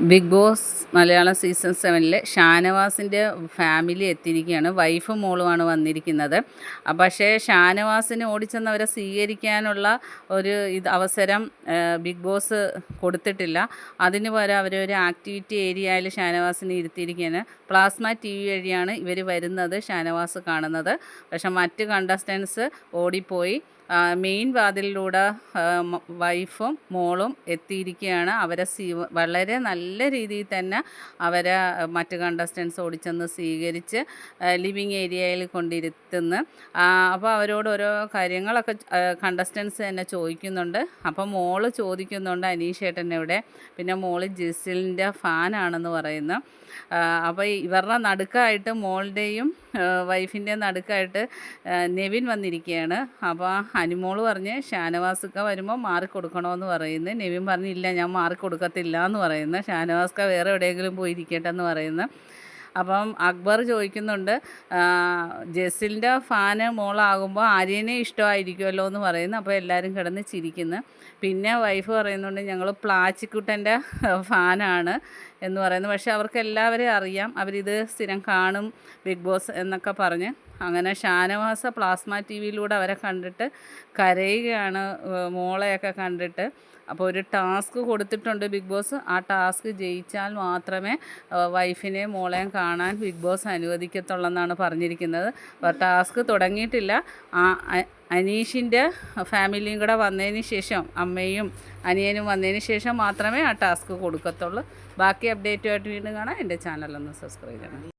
Big boss Malayalam season സെവനിൽ ഷാനവാസിന്റെ family എത്തിയിരിക്കുകയാണ്. വൈഫും മോളുമാണ് വന്നിരിക്കുന്നത്. പക്ഷേ ഷാനവാസിന് ഓടിച്ചെന്ന് അവരെ സ്വീകരിക്കാനുള്ള ഒരു ഇത് അവസരം ബിഗ് ബോസ് കൊടുത്തിട്ടില്ല. അതിന് പകരം അവരൊരു ആക്ടിവിറ്റി ഏരിയയിൽ ഷാനവാസിനെ ഇരുത്തിയിരിക്കുകയാണ്. പ്ലാസ്മ ടി വി വഴിയാണ് ഇവർ വരുന്നത് ഷാനവാസ് കാണുന്നത്. പക്ഷെ മറ്റ് കണ്ടസ്റ്റൻസ് ഓടിപ്പോയി. മെയിൻ വാതിലിലൂടെ വൈഫും മോളും എത്തിയിരിക്കുകയാണ്. അവരെ വളരെ നല്ല രീതിയിൽ തന്നെ അവരെ മറ്റ് കണ്ടസ്റ്റൻസ് ഓടിച്ചെന്ന് സ്വീകരിച്ച് ലിവിങ് ഏരിയയിൽ കൊണ്ടിരുത്തുന്നു. അപ്പോൾ അവരോട് ഓരോ കാര്യങ്ങളൊക്കെ കണ്ടസ്റ്റൻസ് തന്നെ ചോദിക്കുന്നുണ്ട്. അപ്പോൾ മോൾ ചോദിക്കുന്നുണ്ട് അനീഷേട്ടൻ എവിടെ പിന്നെ മോൾ ജിസിലിന്റെ ഫാനാണെന്ന് പറയുന്നു. അപ്പോൾ ഇവരുടെ നടുക്കായിട്ട് മോളുടെയും വൈഫിന്റെ നടുക്കായിട്ട് നെവിൻ വന്നിരിക്കുകയാണ് അപ്പോൾ അനുമോൾ പറഞ്ഞ് ഷാനവാസ്ക്ക വരുമ്പോൾ മാറിക്കൊടുക്കണമെന്ന് പറയുന്നത് നെവിൻ പറഞ്ഞില്ല ഞാൻ മാറിക്കൊടുക്കത്തില്ല എന്ന് പറയുന്നത് ഷാനവാസ്ക വേറെ എവിടെയെങ്കിലും പോയിരിക്കട്ടെ എന്ന് പറയുന്നത് അപ്പം അക്ബർ ചോദിക്കുന്നുണ്ട് ജെസിലിന്റെ ഫാന് മോളാകുമ്പോൾ ആര്യനെ ഇഷ്ടമായിരിക്കുമല്ലോ എന്ന് പറയുന്നു. അപ്പോൾ എല്ലാവരും കിടന്ന് ചിരിക്കുന്നു. പിന്നെ വൈഫ് പറയുന്നുണ്ട് ഞങ്ങൾ പ്ലാച്ചിക്കുട്ടന്റെ ഫാനാണ്. എന്ന് പറയുന്നത് പക്ഷേ അവർക്ക് എല്ലാവരെയും അറിയാം. അവരിത് സ്ഥിരം കാണും ബിഗ് ബോസ് എന്നൊക്കെ പറഞ്ഞ്. അങ്ങനെ ഷാനവാസ പ്ലാസ്മ ടി വിയിലൂടെ അവരെ കണ്ടിട്ട് കരയുകയാണ് മോളെയൊക്കെ കണ്ടിട്ട്. അപ്പോൾ ഒരു ടാസ്ക് കൊടുത്തിട്ടുണ്ട് ബിഗ് ബോസ്. ആ ടാസ്ക് ജയിച്ചാൽ മാത്രമേ വൈഫിനെയും മോളെയും കാണാൻ ബിഗ് ബോസ് അനുവദിക്കത്തുള്ളെന്നാണ് പറഞ്ഞിരിക്കുന്നത്. ടാസ്ക് തുടങ്ങിയിട്ടില്ല. ആ അനീഷിന്റെ ഫാമിലിയും കൂടെ വന്നതിന് ശേഷം അമ്മയും അനിയനും വന്നതിന് ശേഷം മാത്രമേ ആ ടാസ്ക് കൊടുക്കത്തുള്ളൂ. ബാക്കി അപ്ഡേറ്റുമായിട്ട് വീണ്ടും കാണാം. എന്റെ ചാനലൊന്ന് സബ്സ്ക്രൈബ് ചെയ്യണം.